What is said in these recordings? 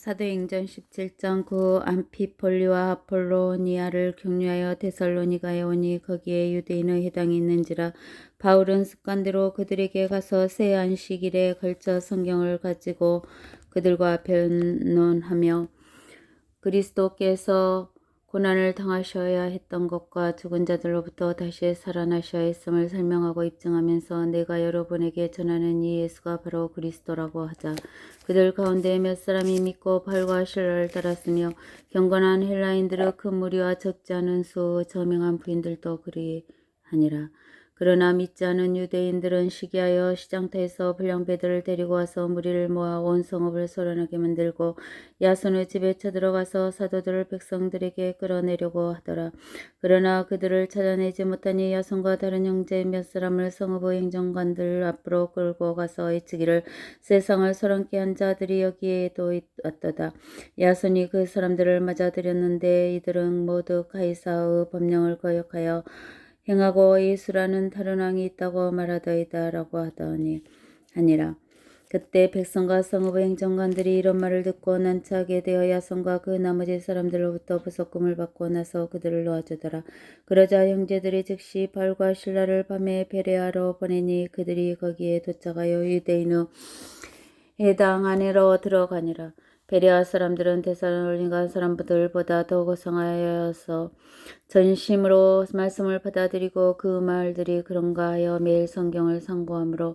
사도행전 17장 그 암피폴리와 아폴로니아를 격려하여 데살로니가에 오니 거기에 유대인의 해당이 있는지라 바울은 습관대로 그들에게 가서 새 안식일에 걸쳐 성경을 가지고 그들과 변론하며 그리스도께서 고난을 당하셔야 했던 것과 죽은 자들로부터 다시 살아나셔야 했음을 설명하고 입증하면서 내가 여러분에게 전하는 이 예수가 바로 그리스도라고 하자. 그들 가운데 몇 사람이 믿고 발과 신라를 따랐으며 경건한 헬라인들의 큰 무리와 적지 않은 수 저명한 부인들도 그리 하니라. 그러나 믿지 않은 유대인들은 시기하여 시장터에서 불량배들을 데리고 와서 무리를 모아 온 성읍을 소란하게 만들고 야손의 집에 쳐들어가서 사도들을 백성들에게 끌어내려고 하더라. 그러나 그들을 찾아내지 못하니 야손과 다른 형제 몇 사람을 성읍의 행정관들 앞으로 끌고 가서 외치기를 세상을 소란케 한 자들이 여기에도 왔도다. 야손이 그 사람들을 맞아들였는데 이들은 모두 가이사의 법령을 거역하여 행하고 예수라는 다른 왕이 있다고 말하더이다 라고 하더니 아니라 그때 백성과 성읍의 행정관들이 이런 말을 듣고 난처하게 되어 야손과 그 나머지 사람들로부터 부속금을 받고 나서 그들을 놓아주더라. 그러자 형제들이 즉시 발과 신라를 밤에 베레아로 보내니 그들이 거기에 도착하여 유대인의 해당 안으로 들어가니라. 베레아 사람들은 데살로니가 사람들보다 더 고상하여서 전심으로 말씀을 받아들이고 그 말들이 그런가 하여 매일 성경을 상고함으로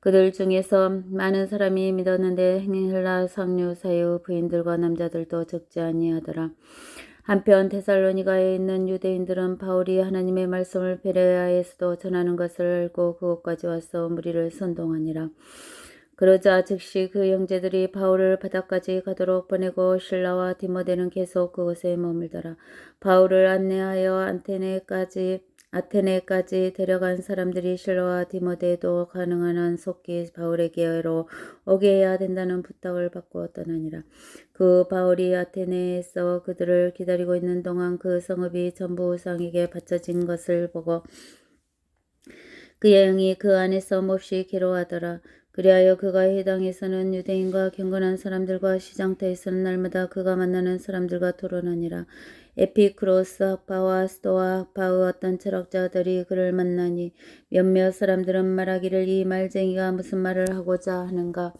그들 중에서 많은 사람이 믿었는데 헬라 상류 사이의 부인들과 남자들도 적지 아니하더라. 한편 데살로니가에 있는 유대인들은 바울이 하나님의 말씀을 베레아에서도 전하는 것을 알고 그곳까지 와서 무리를 선동하니라. 그러자 즉시 그 형제들이 바울을 바다까지 가도록 보내고 신라와 디모데는 계속 그곳에 머물더라. 바울을 안내하여 안테네까지 아테네까지 데려간 사람들이 신라와 디모데도 가능한 한 속기 바울에게로 오게 해야 된다는 부탁을 받고 떠나니라. 그 바울이 아테네에서 그들을 기다리고 있는 동안 그 성읍이 전부 우상에게 바쳐진 것을 보고 그의 영이 그 안에서 몹시 괴로워하더라. 그리하여 그가 해당에서는 유대인과 경건한 사람들과 시장터에서는 날마다 그가 만나는 사람들과 토론하니라. 에피크로스 학파와 스토아 학파의 어떤 철학자들이 그를 만나니 몇몇 사람들은 말하기를 이 말쟁이가 무슨 말을 하고자 하는가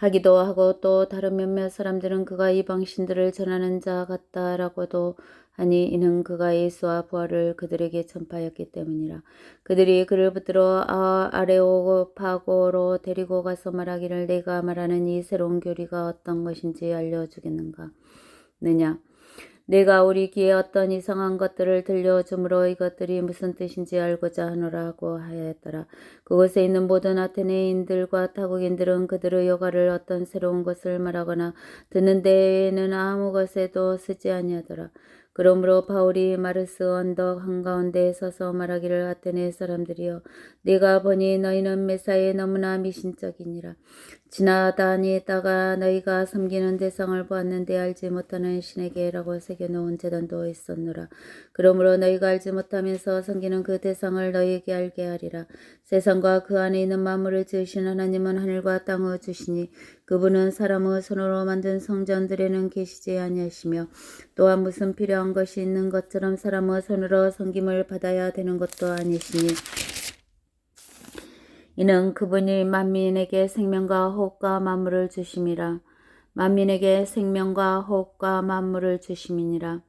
하기도 하고 또 다른 몇몇 사람들은 그가 이방 신들을 전하는 자 같다라고도 하니 이는 그가 예수와 부활을 그들에게 전파했기 때문이라. 그들이 그를 붙들어 아, 아레오파고로 데리고 가서 말하기를 내가 말하는 이 새로운 교리가 어떤 것인지 알려주겠는가. 느냐. 내가 우리 귀에 어떤 이상한 것들을 들려주므로 이것들이 무슨 뜻인지 알고자 하노라 하고 하였더라. 그곳에 있는 모든 아테네인들과 타국인들은 그들의 여가를 어떤 새로운 것을 말하거나 듣는 데에는 아무 것에도 쓰지 아니하더라. 그러므로 바울이 마르스 언덕 한가운데에 서서 말하기를 아테네 사람들이여 내가 보니 너희는 메사에 너무나 미신적이니라 지나다니다가 너희가 섬기는 대상을 보았는데 알지 못하는 신에게라고 새겨놓은 재단도 있었노라. 그러므로 너희가 알지 못하면서 섬기는 그 대상을 너희에게 알게 하리라. 세상과 그 안에 있는 만물을 지으신 하나님은 하늘과 땅을 주시니 그분은 사람의 손으로 만든 성전들에는 계시지 아니하시며 또한 무슨 필요한 것이 있는 것처럼 사람의 손으로 섬김을 받아야 되는 것도 아니시니 이는 그분이 만민에게 생명과 호흡과 만물을 주심이라. 만민에게 생명과 호흡과 만물을 주심이니라.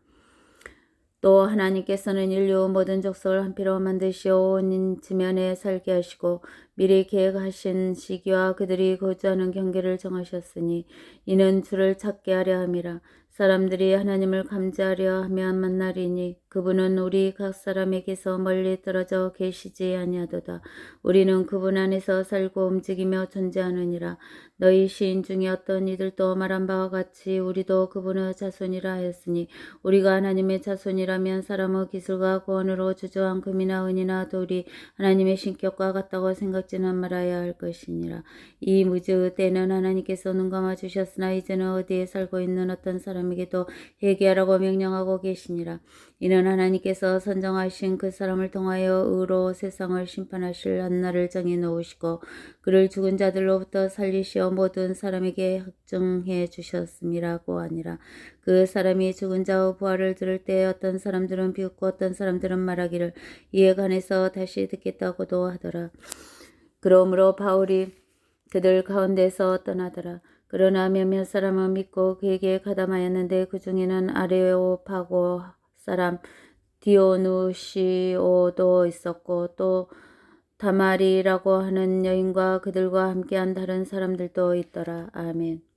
또 하나님께서는 인류 모든 족속을 한피로 만드시오 온 지면에 살게 하시고 미리 계획하신 시기와 그들이 거주하는 경계를 정하셨으니 이는 주를 찾게 하려 함이라. 사람들이 하나님을 감지하려 하면 만나리니 그분은 우리 각 사람에게서 멀리 떨어져 계시지 아니하도다. 우리는 그분 안에서 살고 움직이며 존재하느니라. 너희 시인 중에 어떤 이들도 말한 바와 같이 우리도 그분의 자손이라 하였으니 우리가 하나님의 자손이라면 사람의 기술과 구원으로 주저한 금이나 은이나 돌이 하나님의 신격과 같다고 생각지 깎지는 말아야 할 것이니라. 이 무즈 때는 하나님께서 눈 감아 주셨으나 이제는 어디에 살고 있는 어떤 사람 에게도 회개하라고 명령하고 계시니라. 이는 하나님께서 선정하신 그 사람을 통하여 의로 세상을 심판하실 한 날을 정해 놓으시고 그를 죽은 자들로부터 살리시어 모든 사람에게 확정해 주셨음이라고 하니라. 그 사람이 죽은 자의 부활을 들을 때 어떤 사람들은 비웃고 어떤 사람들은 말하기를 이에 관해서 다시 듣겠다고도 하더라. 그러므로 바울이 그들 가운데서 떠나더라. 그러나 몇몇 사람은 믿고 그에게 가담하였는데 그 중에는 아레오파고 사람 디오누시오도 있었고 또 다마리라고 하는 여인과 그들과 함께한 다른 사람들도 있더라. 아멘.